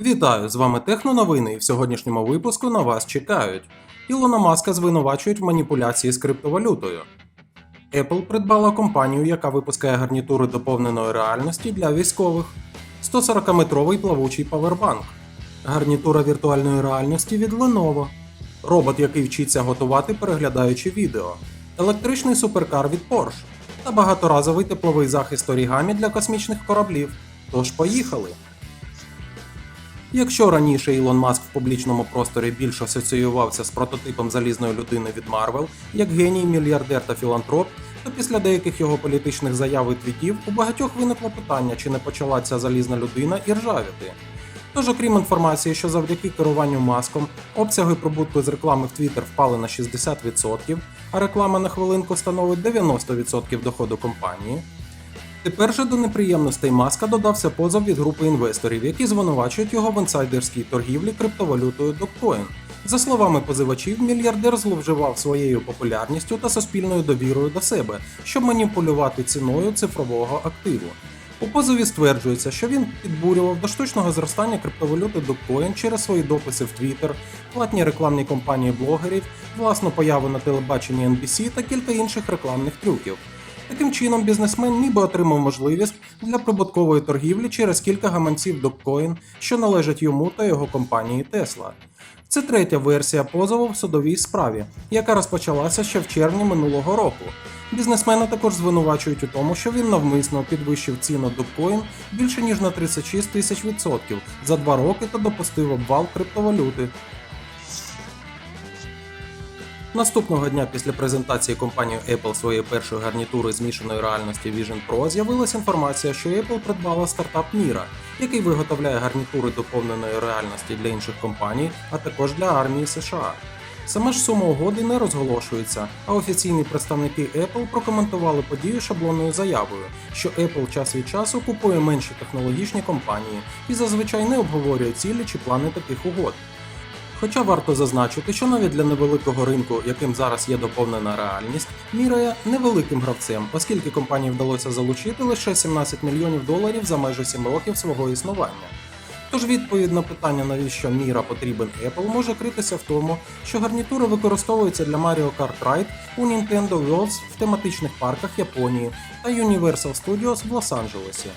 Вітаю! З вами Техноновини, і в сьогоднішньому випуску на вас чекають. Ілона Маска звинувачують в маніпуляції з криптовалютою. Apple придбала компанію, яка випускає гарнітури доповненої реальності для військових. 140-метровий плавучий павербанк. Гарнітура віртуальної реальності від Lenovo. Робот, який вчиться готувати, переглядаючи відео. Електричний суперкар від Porsche. Та багаторазовий тепловий захист орігамі для космічних кораблів. Тож поїхали! Якщо раніше Ілон Маск в публічному просторі більш асоціювався з прототипом залізної людини від Марвел, як геній, мільярдер та філантроп, то після деяких його політичних заяв і твітів у багатьох виникло питання, чи не почала ця залізна людина і ржавіти. Тож, окрім інформації, що завдяки керуванню маском обсяги прибутку з реклами в Twitter впали на 60%, а реклама на хвилинку становить 90% доходу компанії, Тепер же до неприємностей маска додався позов від групи інвесторів, які звинувачують його в інсайдерській торгівлі криптовалютою Dogecoin. За словами позивачів, мільярдер зловживав своєю популярністю та суспільною довірою до себе, щоб маніпулювати ціною цифрового активу. У позові стверджується, що він підбурював до штучного зростання криптовалюти Dogecoin через свої дописи в Twitter, платні рекламні кампанії блогерів, власну появу на телебаченні NBC та кілька інших рекламних трюків. Таким чином, бізнесмен ніби отримав можливість для прибуткової торгівлі через кілька гаманців Dogecoin, що належать йому та його компанії Tesla. Це третя версія позову в судовій справі, яка розпочалася ще в червні минулого року. Бізнесмена також звинувачують у тому, що він навмисно підвищив ціну Dogecoin більше ніж на 36 тисяч відсотків за два роки та допустив обвал криптовалюти. Наступного дня після презентації компанією Apple своєї першої гарнітури змішаної реальності Vision Pro з'явилася інформація, що Apple придбала стартап Mira, який виготовляє гарнітури доповненої реальності для інших компаній, а також для армії США. Сама ж сума угоди не розголошується, а офіційні представники Apple прокоментували подію шаблонною заявою, що Apple час від часу купує менші технологічні компанії і зазвичай не обговорює цілі чи плани таких угод. Хоча варто зазначити, що навіть для невеликого ринку, яким зараз є доповнена реальність, мірає невеликим гравцем, оскільки компанії вдалося залучити лише 17 мільйонів доларів за майже 7 років свого існування. Тож відповідь на питання, навіщо Міра потрібен Apple, може критися в тому, що гарнітури використовуються для Mario Kart Ride у Nintendo Worlds в тематичних парках Японії та Universal Studios в Лос-Анджелесі.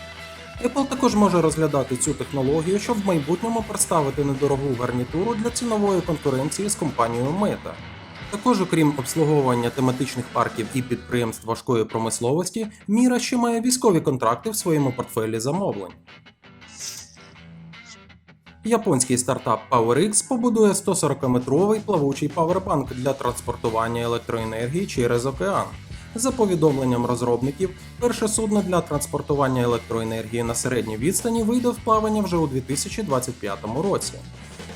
Apple також може розглядати цю технологію, щоб в майбутньому представити недорогу гарнітуру для цінової конкуренції з компанією Meta. Також, окрім обслуговування тематичних парків і підприємств важкої промисловості, Міра ще має військові контракти в своєму портфелі замовлень. Японський стартап PowerX побудує 140-метровий плавучий павербанк для транспортування електроенергії через океан. За повідомленням розробників, перше судно для транспортування електроенергії на середній відстані вийде в плавання вже у 2025 році.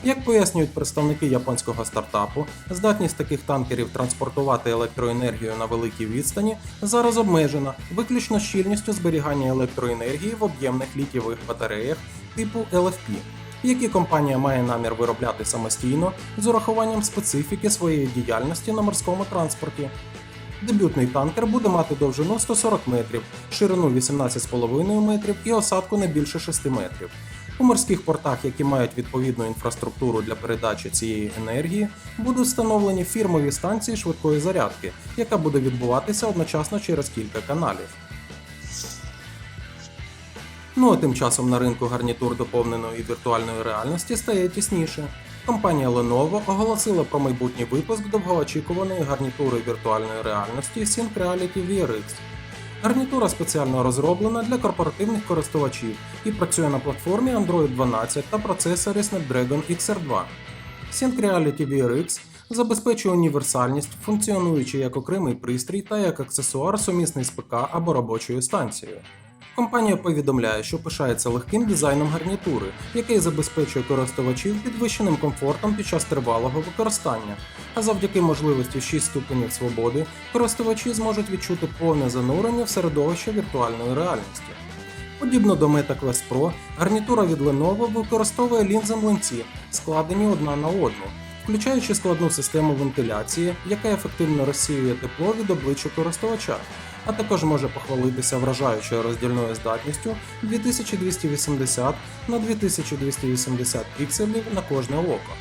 Як пояснюють представники японського стартапу, здатність таких танкерів транспортувати електроенергію на великій відстані зараз обмежена виключно щільністю зберігання електроенергії в об'ємних літієвих батареях типу LFP, які компанія має намір виробляти самостійно з урахуванням специфіки своєї діяльності на морському транспорті. Дебютний танкер буде мати довжину 140 метрів, ширину 18,5 метрів і осадку не більше 6 метрів. У морських портах, які мають відповідну інфраструктуру для передачі цієї енергії, будуть встановлені фірмові станції швидкої зарядки, яка буде відбуватися одночасно через кілька каналів. Ну а тим часом на ринку гарнітур доповненої віртуальної реальності стає тісніше. Компанія Lenovo оголосила про майбутній випуск довгоочікуваної гарнітури віртуальної реальності Sync Reality VRX. Гарнітура спеціально розроблена для корпоративних користувачів і працює на платформі Android 12 та процесорі Snapdragon XR2. Sync Reality VRX забезпечує універсальність, функціонуючи як окремий пристрій та як аксесуар сумісний з ПК або робочою станцією. Компанія повідомляє, що пишається легким дизайном гарнітури, який забезпечує користувачів підвищеним комфортом під час тривалого використання. А завдяки можливості 6 ступенів свободи, користувачі зможуть відчути повне занурення в середовище віртуальної реальності. Подібно до Meta Quest Pro, гарнітура від Lenovo використовує лінзи млинці, складені одна на одну, включаючи складну систему вентиляції, яка ефективно розсіює тепло від обличчя користувача. А також може похвалитися вражаючою роздільною здатністю 2280 на 2280 пікселів на кожне око.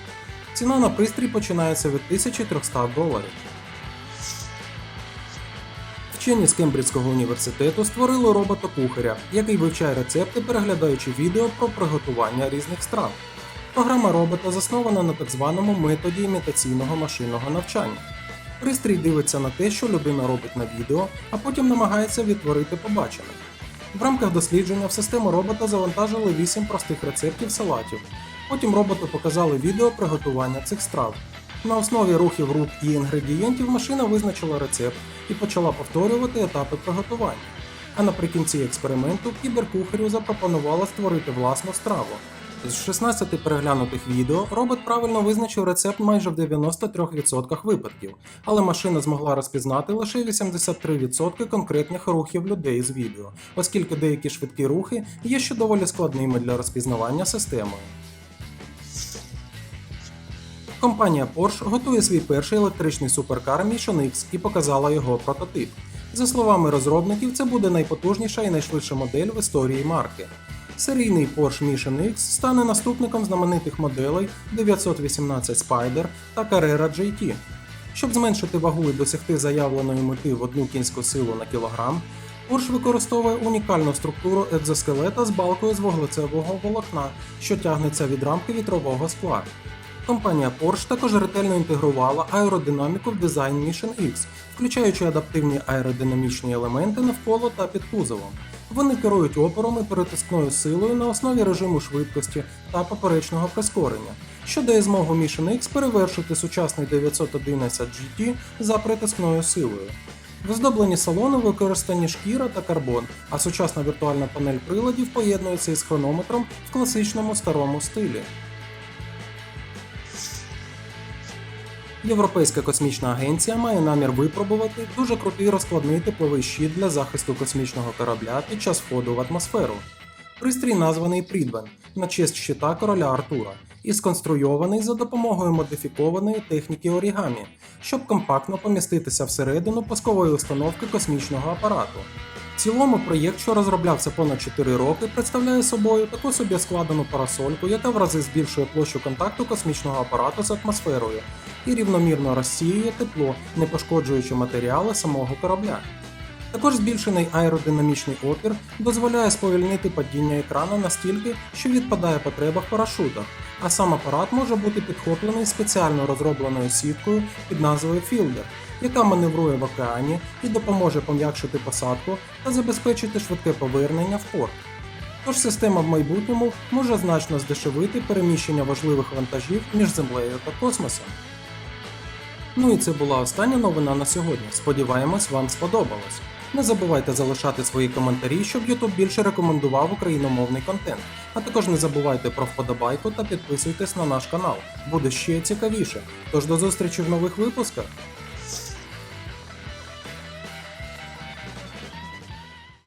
Ціна на пристрій починається від 1300 доларів. Вчені з Кембриджського університету створили робота-кухаря, який вивчає рецепти, переглядаючи відео про приготування різних страв. Програма робота заснована на так званому методі імітаційного машинного навчання. Пристрій дивиться на те, що людина робить на відео, а потім намагається відтворити побачене. В рамках дослідження в систему робота завантажили 8 простих рецептів салатів. Потім роботу показали відео приготування цих страв. На основі рухів рук і інгредієнтів машина визначила рецепт і почала повторювати етапи приготування. А наприкінці експерименту кіберкухарю запропонувала створити власну страву. З 16 переглянутих відео робот правильно визначив рецепт майже в 93% випадків, але машина змогла розпізнати лише 83% конкретних рухів людей з відео, оскільки деякі швидкі рухи є ще доволі складними для розпізнавання системою. Компанія Porsche готує свій перший електричний суперкар Mission X і показала його прототип. За словами розробників, це буде найпотужніша і найшвидша модель в історії марки. Серійний Porsche Mission X стане наступником знаменитих моделей 918 Spider та Carrera GT. Щоб зменшити вагу і досягти заявленої мети в одну кінську силу на кілограм, Porsche використовує унікальну структуру екзоскелета з балкою з вуглецевого волокна, що тягнеться від рамки вітрового скла. Компанія Porsche також ретельно інтегрувала аеродинаміку в дизайн Mission X, включаючи адаптивні аеродинамічні елементи навколо та під кузовом. Вони керують опорами перетискною силою на основі режиму швидкості та поперечного прискорення, що дає змогу Mission X перевершити сучасний 911 GT за притискною силою. В оздобленні салону використані шкіра та карбон, а сучасна віртуальна панель приладів поєднується із хронометром в класичному старому стилі. Європейська космічна агенція має намір випробувати дуже крутий розкладний тепловий щит для захисту космічного корабля під час входу в атмосферу. Пристрій названий Прідвен на честь щита короля Артура і сконструйований за допомогою модифікованої техніки орігамі, щоб компактно поміститися всередину пускової установки космічного апарату. В цілому проєкт, що розроблявся понад 4 роки, представляє собою таку собі складену парасольку, яка в рази збільшує площу контакту космічного апарату з атмосферою і рівномірно розсіює тепло, не пошкоджуючи матеріали самого корабля. Також збільшений аеродинамічний опір дозволяє сповільнити падіння екрану настільки, що відпадає потреба в парашутах, а сам апарат може бути підхоплений спеціально розробленою сіткою під назвою Fielder, яка маневрує в океані і допоможе пом'якшити посадку та забезпечити швидке повернення в порт. Тож система в майбутньому може значно здешевити переміщення важливих вантажів між землею та космосом. Ну і це була остання новина на сьогодні. Сподіваємось, вам сподобалось. Не забувайте залишати свої коментарі, щоб YouTube більше рекомендував україномовний контент. А також не забувайте про вподобайку та підписуйтесь на наш канал. Буде ще цікавіше. Тож до зустрічі в нових випусках.